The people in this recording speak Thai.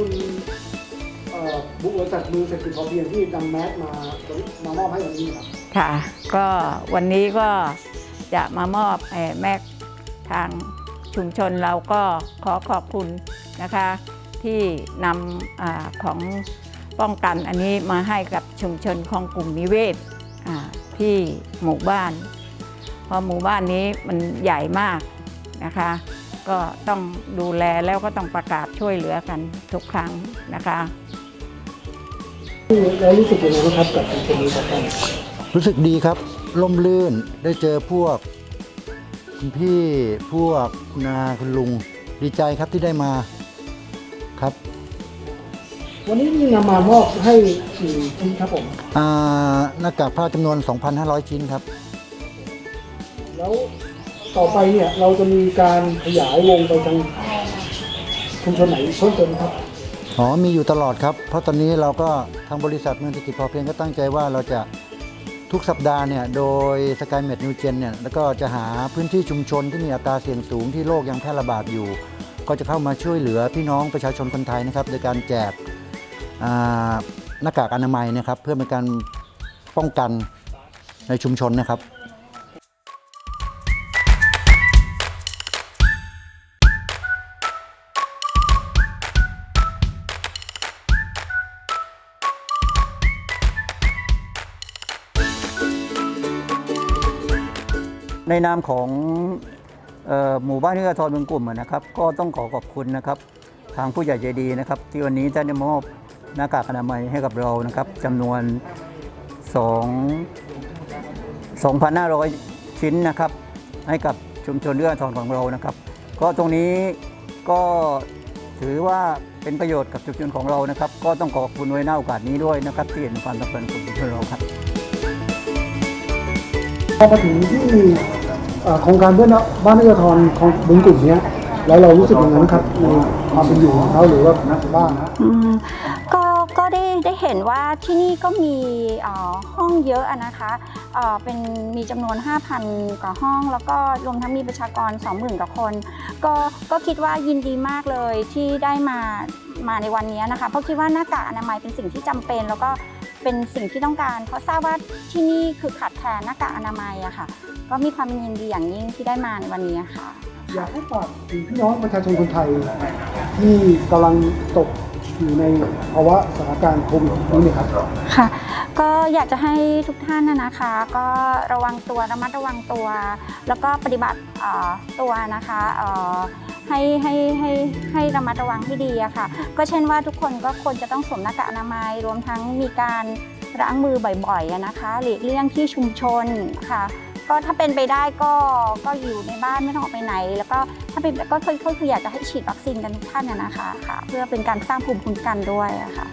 ุณบริษัทมือเศรษฐกิจพอเพียงที่นำแมสมามามอบให้วันนี้ครับค่ะ ก็วันนี้ก็จะมามอบแม็กทางชุมชนเราก็ขอขอบคุณนะคะ ที่นำอของป้องกันอันนี้มาให้กับชุมชนของกลุ่มนิเวศที่หมู่บ้าน เพราะหมู่บ้านนี้มันใหญ่มากนะคะ ก็ต้องดูแลแล้วก็ต้องประกาศช่วยเหลือกันทุกครั้งนะคะแล้วรู้สึกยังไงบ้างครับกับชุมชนนี้ครับท่านรู้สึกดีครับล่มลื่นได้เจอพวกคุณพี่พวกคุณอาคุณลุงดีใจครับที่ได้มาครับ วันนี้มีนำมามอบให้กี่ชิ้นครับผมอ่าหน้ากากผ้าจำนวน 2,500 ชิ้นครับ แล้ว ต่อไปเนี่ยเราจะมีการขยายวงไปทางชุมชนไหนเพิ่มเติมครับอ๋อมีอยู่ตลอดครับ เพราะตอนนี้เราก็ทางบริษัทเมืองเศรษฐกิจพอเพียงก็ตั้งใจว่าเราจะทุกสัปดาห์เนี่ยโดยสกายเมดนิวเจนเนี่ยแล้วก็จะหาพื้นที่ชุมชนที่มีอัตราเสี่ยงสูงที่โรคยังแพร่ระบาดอยู่ ก็จะเข้ามาช่วยเหลือพี่น้องประชาชนคนไทยนะครับ โดยการแจกหน้ากากอนามัยนะครับ เพื่อเป็นการป้องกันในชุมชนนะครับ ในนามของออหมู่บ้านนิกทรเมืองกลุ่มนะครับ ก็ต้องขอขอบคุณนะครับทางผู้ใหญ่ใจดีนะครับ ที่วันนี้ได้มอบหน้ากากอนามัยให้กับเรานะครับจำนวน 2 2,500 ชิ้นนะครับ ให้กับชุมชนเรื่องทองของเรานะครับ ก็ตรงนี้ก็ถือว่าเป็นประโยชน์กับชุมชนของเรานะครับ ก็ต้องขอขอบคุณไว้หน้าโอกาสนี้ด้วยนะครับ ที่เห็นความสำคัญของชุมชนเราครับพอมาถึงที่ โครงการเพื่อนบ้านนิยทรของบึงกลุ่มเนี้ยแล้วเรารู้สึกอย่างนั้นครับในความเป็นอยู่ของเขาหรือว่าบ้านนะก็ก็ได้ได้เห็นว่าที่นี่ก็มีห้องเยอะนะคะเอ่อเป็นมีจำนวน 5,000 กว่าห้อง แล้วก็รวมทั้งมีประชากร 20,000 กว่าคน ก็ก็คิดว่ายินดีมากเลยที่ได้มา มาในวันนี้นะคะ เพราะคิดว่าหน้ากากอนามัยเป็นสิ่งที่จำเป็น แล้วก็เป็นสิ่งที่ต้องการ เพราะทราบว่าที่นี่คือขาดแคลนหน้ากากอนามัยอะค่ะ ก็มีความยินดีอย่างยิ่งที่ได้มาในวันนี้ค่ะ อยากให้ฝากถึงพี่น้องประชาชนคนไทยที่กำลังตก อยู่ในภาวะสถานการณ์โควิดนี้นะครับค่ะ ก็อยากจะให้ทุกท่านนะนะคะ ก็ระวังตัวระมัดระวังตัว แล้วก็ปฏิบัติตัวนะคะให้ให้ให้ให้ระมัดระวังให้ดีอะค่ะ ก็เช่นว่าทุกคนก็ควรจะต้องสวมหน้ากากอนามัยรวมทั้งมีการล้างมือบ่อยๆนะคะ หลีกเลี่ยงที่ชุมชนค่ะ ก็ถ้าเป็นไปได้ก็ก็อยู่ในบ้านไม่ต้องออกไปไหน แล้วก็ถ้าเป็นก็คือก็คืออยากจะให้ฉีดวัคซีนกันทุกท่านนะคะค่ะ เพื่อเป็นการสร้างภูมิคุ้มกันด้วยอะค่ะ